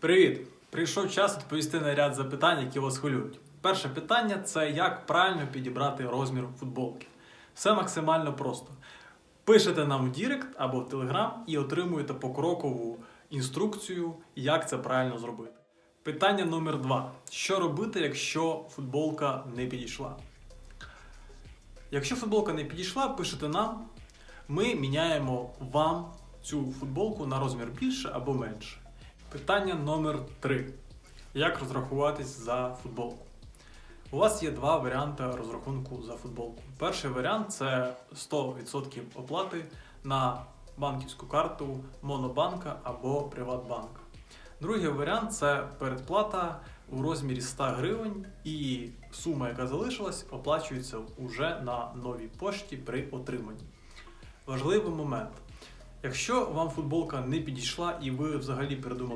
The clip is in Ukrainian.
Привіт! Прийшов час відповісти на ряд запитань, які вас хвилюють. Перше питання це як правильно підібрати розмір футболки. Все максимально просто. Пишете нам в Дірект або в Телеграм і отримуєте покрокову інструкцію, як це правильно зробити. Питання номер два: що робити, якщо футболка не підійшла? Якщо футболка не підійшла, пишете нам. Ми міняємо вам цю футболку на розмір більше або менше. Питання номер 3. Як розрахуватись за футболку? У вас є два варіанти розрахунку за футболку. Перший варіант це 100% оплати на банківську карту Монобанка або Приватбанк. Другий варіант це передплата у розмірі 100 гривень, і сума, яка залишилась, оплачується уже на новій пошті при отриманні. Важливий момент. Якщо вам футболка не підійшла і ви взагалі передумали